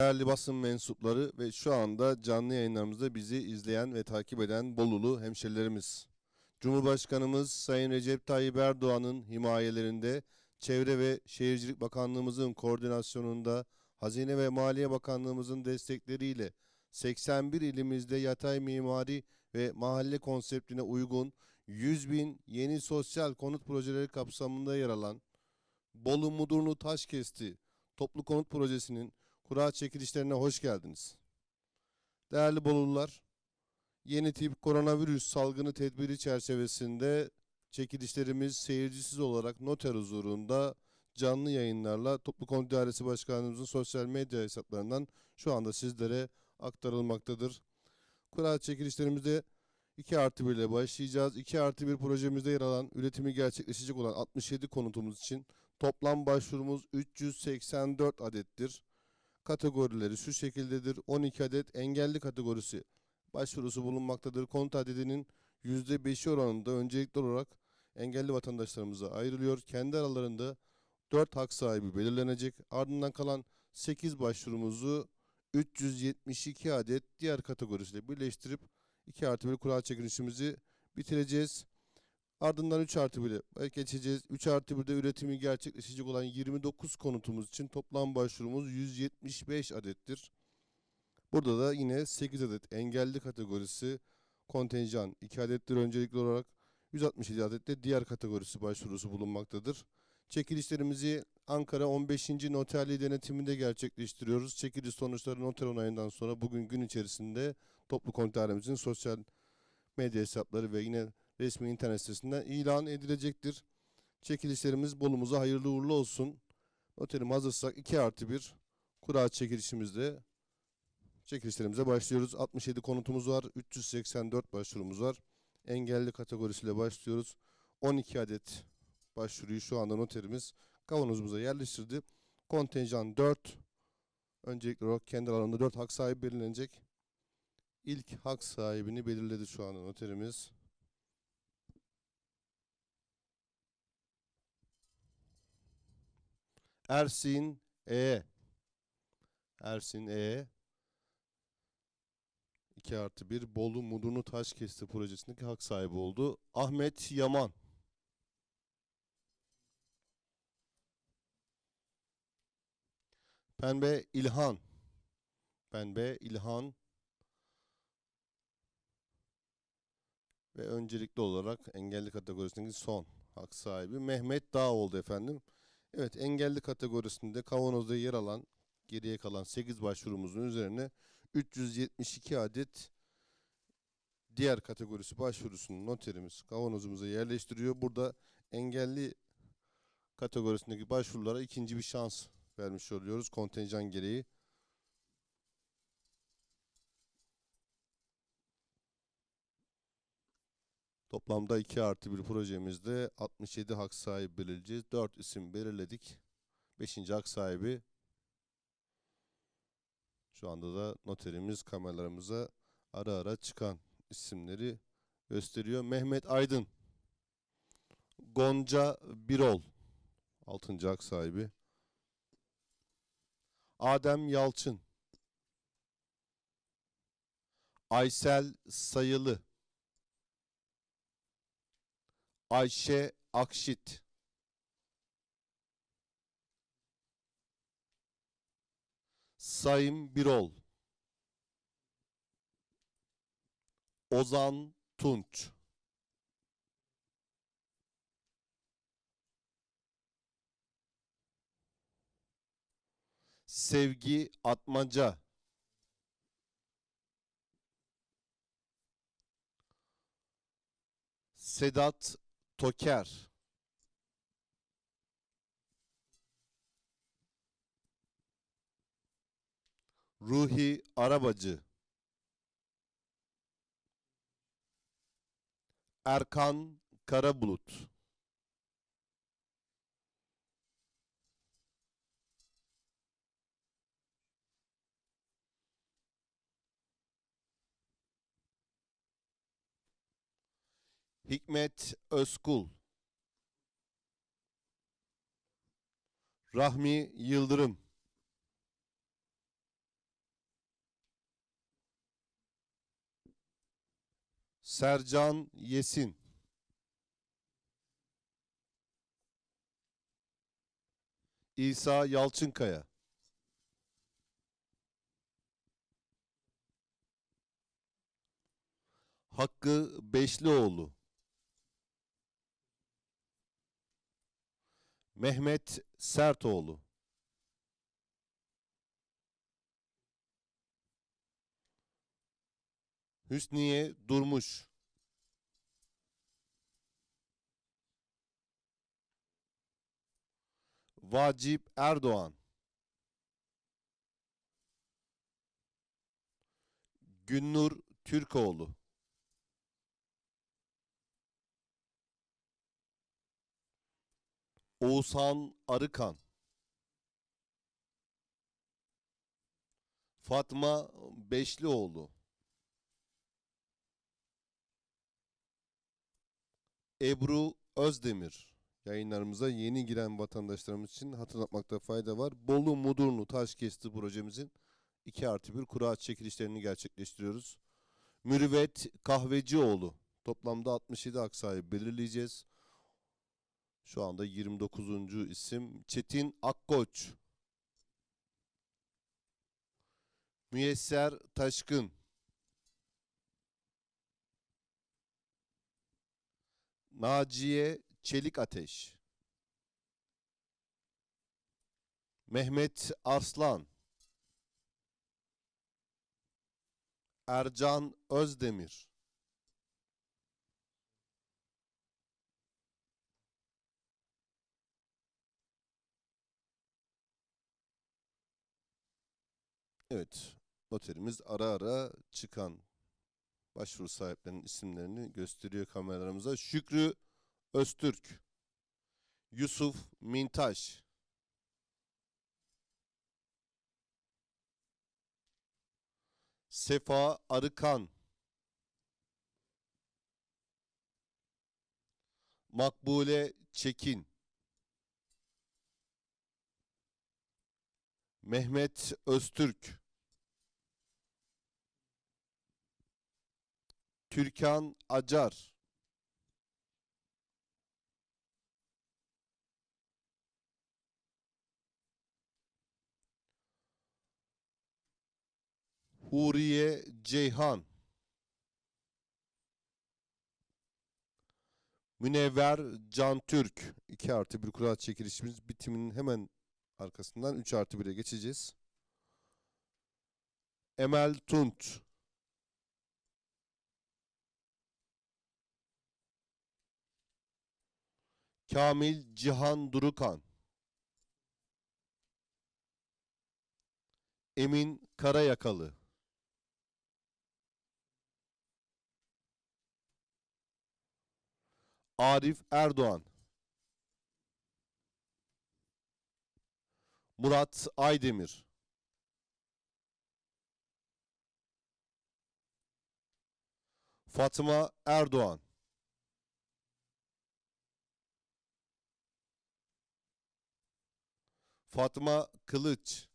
Değerli basın mensupları ve şu anda canlı yayınlarımızda bizi izleyen ve takip eden Bolulu hemşerilerimiz. Cumhurbaşkanımız Sayın Recep Tayyip Erdoğan'ın himayelerinde Çevre ve Şehircilik Bakanlığımızın koordinasyonunda Hazine ve Maliye Bakanlığımızın destekleriyle 81 ilimizde yatay mimari ve mahalle konseptine uygun 100 bin yeni sosyal konut projeleri kapsamında yer alan Bolu Mudurnu Taşkesti Toplu Konut Projesi'nin kura çekilişlerine hoş geldiniz. Değerli Bolulular, yeni tip koronavirüs salgını tedbiri çerçevesinde çekilişlerimiz seyircisiz olarak noter huzurunda canlı yayınlarla Toplu Konut Dairesi Başkanımızın sosyal medya hesaplarından şu anda sizlere aktarılmaktadır. Kura çekilişlerimizde 2 artı 1 ile başlayacağız. 2 artı 1 projemizde yer alan üretimi gerçekleşecek olan 67 konutumuz için toplam başvurumuz 384 adettir kategorileri şu şekildedir. 12 adet engelli kategorisi başvurusu bulunmaktadır. Konut adedinin %5'i oranında öncelikli olarak engelli vatandaşlarımıza ayrılıyor. Kendi aralarında 4 hak sahibi belirlenecek. Ardından kalan 8 başvurumuzu 372 adet diğer kategorisiyle birleştirip 2 artı 1 kura çekilişimizi bitireceğiz. Ardından 3 artı 1'e geçeceğiz. 3 artı 1'de üretimi gerçekleşecek olan 29 konutumuz için toplam başvurumuz 175 adettir. Burada da yine 8 adet engelli kategorisi kontenjan 2 adettir öncelikli olarak 167 adet de diğer kategorisi başvurusu bulunmaktadır. Çekilişlerimizi Ankara 15. Noterliği denetiminde gerçekleştiriyoruz. Çekiliş sonuçları noter onayından sonra bugün gün içerisinde toplu konutlarımızın sosyal medya hesapları ve yine resmi internet sitesinden ilan edilecektir. Çekilişlerimiz Bolumuza hayırlı uğurlu olsun. Noterim hazırsak 2 artı 1 kura çekilişimizde çekilişlerimize başlıyoruz. 67 konutumuz var. 384 başvurumuz var. Engelli kategorisiyle başlıyoruz. 12 adet başvuruyu şu anda noterimiz kavanozumuza yerleştirdi. Kontenjan 4. Öncelikli olarak kendi alanında 4 hak sahibi belirlenecek. İlk hak sahibini belirledi şu anda noterimiz. Ersin E. Ersin E. 2 artı 1 Bolu Mudurnu Taş Kesti projesindeki hak sahibi oldu. Ahmet Yaman. Pembe İlhan. Pembe İlhan. Ve öncelikli olarak engelli kategorisindeki son hak sahibi Mehmet Dağ oldu efendim. Evet engelli kategorisinde kavanozda yer alan geriye kalan 8 başvurumuzun üzerine 372 adet diğer kategorisi başvurusunu noterimiz kavanozumuza yerleştiriyor. Burada engelli kategorisindeki başvurulara ikinci bir şans vermiş oluyoruz kontenjan gereği. Toplamda 2 artı bir projemizde 67 hak sahibi belirleyeceğiz. 4 isim belirledik. 5. hak sahibi şu anda da noterimiz kameralarımıza ara ara çıkan isimleri gösteriyor. Mehmet Aydın, Gonca Birol, 6. hak sahibi. Adem Yalçın, Aysel Sayılı, Ayşe Akşit, Sayın Birol, Ozan Tunç, Sevgi Atmaca, Sedat Toker, Ruhi Arabacı, Erkan Karabulut, Hikmet Özkul. Rahmi Yıldırım. Sercan Yesin. İsa Yalçınkaya. Hakkı Beşlioğlu. Mehmet Sertoğlu. Hüsniye Durmuş. Vacip Erdoğan. Günnur Türkoğlu. Oğuzhan Arıkan. Fatma Beşlioğlu. Ebru Özdemir. Yayınlarımıza yeni giren vatandaşlarımız için hatırlatmakta fayda var. Bolu Mudurnu Taşkesti projemizin 2 artı 1 kura çekilişlerini gerçekleştiriyoruz. Mürüvvet Kahvecioğlu. Toplamda 67 aksayı belirleyeceğiz. Şu anda 29. isim Çetin Akkoç. Müyesser Taşkın. Naciye Çelik Ateş. Mehmet Arslan. Ercan Özdemir. Evet, noterimiz ara ara çıkan başvuru sahiplerinin isimlerini gösteriyor kameralarımıza. Şükrü Öztürk, Yusuf Mintaş, Sefa Arıkan, Makbule Çekin, Mehmet Öztürk, Türkan Acar, Huriye Ceyhan, Münevver Can Türk. 2 artı bir kura çekilişimiz bitiminin hemen arkasından 3 artı 1'e geçeceğiz. Emel Tunç. Kamil Cihan Durukan. Emin Karayakalı. Arif Erdoğan. Murat Aydemir. Fatma Erdoğan. Fatma Kılıç.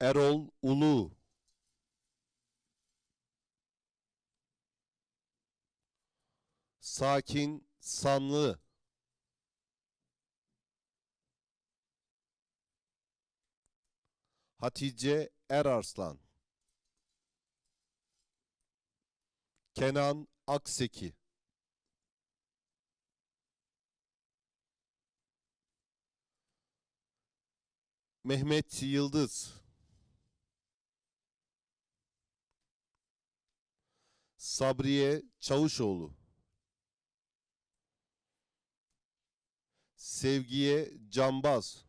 Erol Ulu. Sakin Sanlı. Hatice Erarslan. Kenan Akseki. Mehmet Yıldız. Sabriye Çavuşoğlu. Sevgiye Cambaz.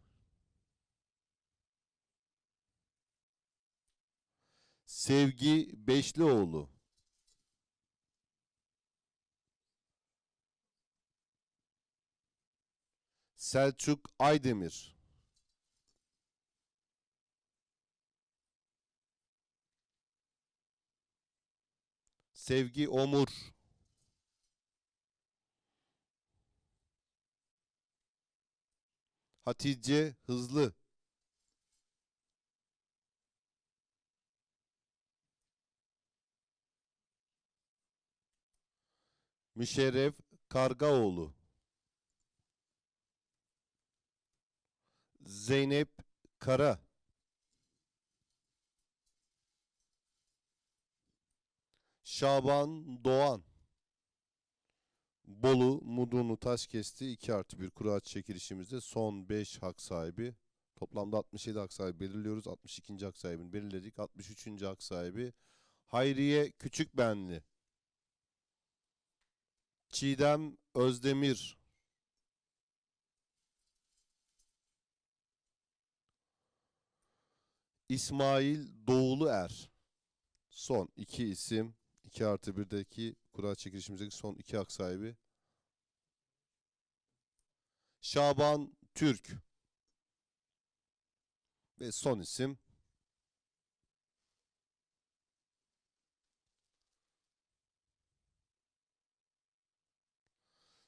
Sevgi Beşlioğlu. Selçuk Aydemir. Sevgi Omur. Hatice Hızlı. Müşerref Kargaoğlu. Zeynep Kara Şaban Doğan. Bolu Mudurnu Taşkesti 2 artı 1 kura çekilişimizde son 5 hak sahibi. Toplamda 67 hak sahibi belirliyoruz. 62. hak sahibini belirledik. 63. hak sahibi Hayriye Küçükbenli. Çiğdem Özdemir. İsmail Doğulu Er. Son iki isim. 2 artı 1'deki kura çekilişimizdeki son iki hak sahibi. Şaban Türk. Ve son isim.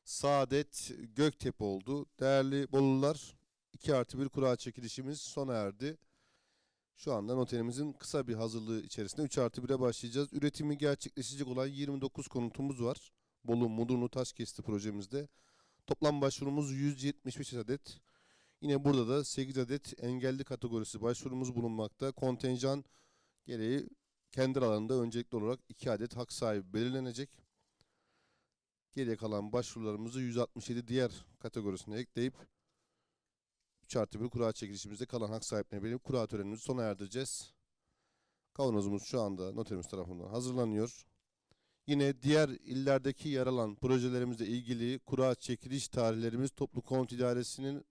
Saadet Göktepe oldu. Değerli Bolular 2 artı 1 kura çekilişimiz sona erdi. Şu anda noterimizin kısa bir hazırlığı içerisinde 3 artı 1'e başlayacağız. Üretimi gerçekleşecek olan 29 konutumuz var. Bolu Mudurnu Taşkesti projemizde. Toplam başvurumuz 175 adet. Yine burada da 8 adet engelli kategorisi başvurumuz bulunmakta. Kontenjan gereği kendi alanında öncelikli olarak 2 adet hak sahibi belirlenecek. Geriye kalan başvurularımızı 167 diğer kategorisine ekleyip 3 artı 1 kura çekilişimizde kalan hak sahiplerine belirleyip kura törenimizi sona erdireceğiz. Kavanozumuz şu anda noterimiz tarafından hazırlanıyor. Yine diğer illerdeki yer alan projelerimizle ilgili kura çekiliş tarihlerimiz Toplu Konut İdaresi'nin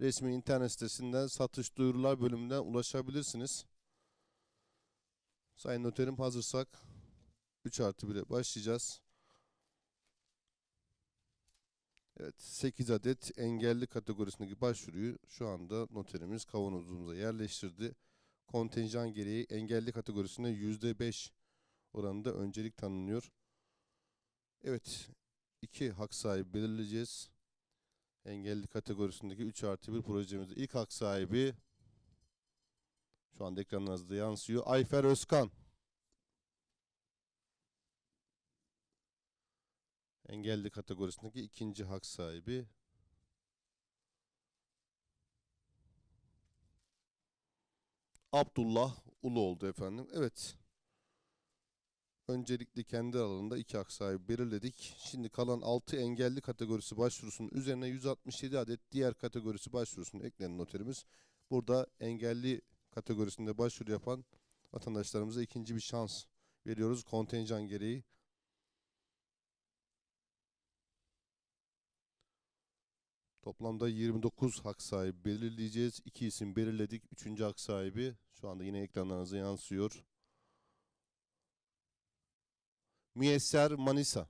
resmi internet sitesinden satış duyurular bölümünden ulaşabilirsiniz. Sayın noterim hazırsak 3 artı 1'e başlayacağız. Evet 8 adet engelli kategorisindeki başvuruyu şu anda noterimiz kavanozumuza yerleştirdi. Kontenjan gereği engelli kategorisine %5 oranında öncelik tanınıyor. Evet iki hak sahibi belirleyeceğiz. Engelli kategorisindeki 3 artı 1 projemizde ilk hak sahibi şu anda ekranınızda yansıyor. Ayfer Özkan. Engelli kategorisindeki ikinci hak sahibi. Abdullah Ulu oldu efendim. Evet. Öncelikli kendi alanında iki hak sahibi belirledik. Şimdi kalan 6 engelli kategorisi başvurusunun üzerine 167 adet diğer kategorisi başvurusunu ekleyen noterimiz. Burada engelli kategorisinde başvuru yapan vatandaşlarımıza ikinci bir şans veriyoruz kontenjan gereği. Toplamda 29 hak sahibi belirleyeceğiz. İki isim belirledik. Üçüncü hak sahibi şu anda yine ekranlarınıza yansıyor. Müyesser Manisa.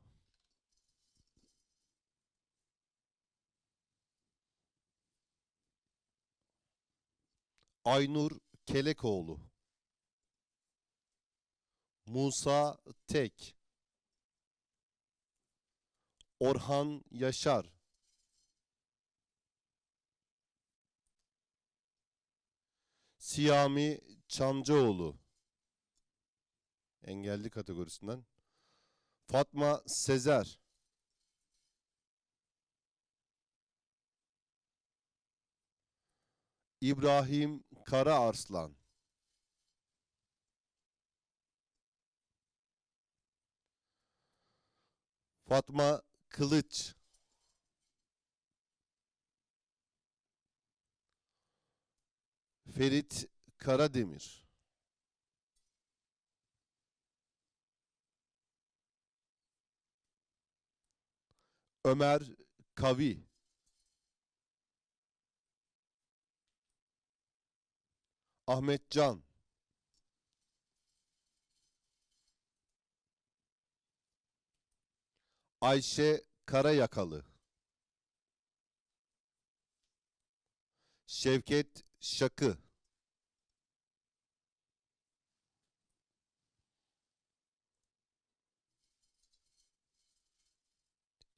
Aynur Kelekoğlu. Musa Tek. Orhan Yaşar. Siyami Çamcıoğlu. Engelli kategorisinden. Fatma Sezer. İbrahim Karaarslan. Fatma Kılıç. Ferit Karademir. Ömer Kavi. Ahmet Can. Ayşe Karayakalı. Şevket Şakı.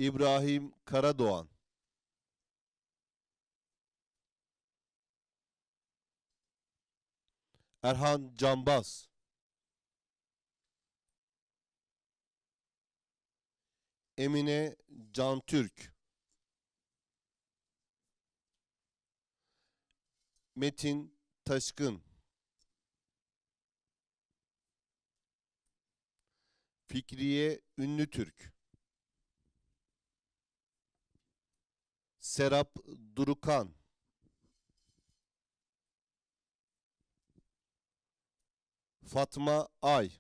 İbrahim Karadoğan. Erhan Canbaz. Emine Can Türk Metin Taşkın. Fikriye Ünlü Türk. Serap Durukan. Fatma Ay.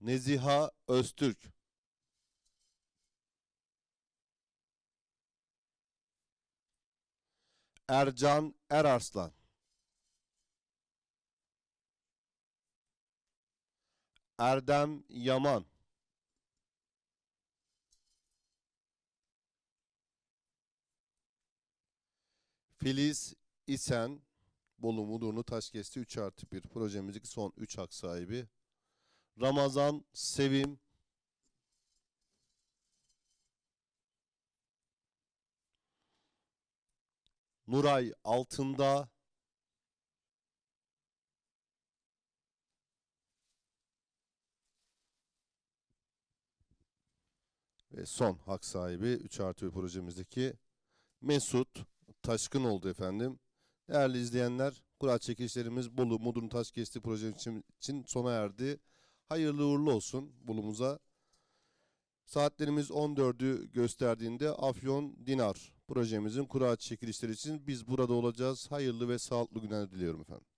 Neziha Öztürk. Ercan Erarslan. Erdem Yaman. Filiz İsen. Bolu Mudurnu Taşkesti 3 artı 1 projemizdeki son 3 hak sahibi. Ramazan Sevim. Nuray Altında. Ve son hak sahibi 3 artı 1 projemizdeki Mesut Taşkın oldu efendim. Değerli izleyenler, kura çekilişlerimiz Bolu Mudurnu Taşkesti projemiz için, için sona erdi. Hayırlı uğurlu olsun Bolu'muza. Saatlerimiz 14'ü gösterdiğinde Afyon Dinar projemizin kura çekilişleri için biz burada olacağız. Hayırlı ve sağlıklı günler diliyorum efendim.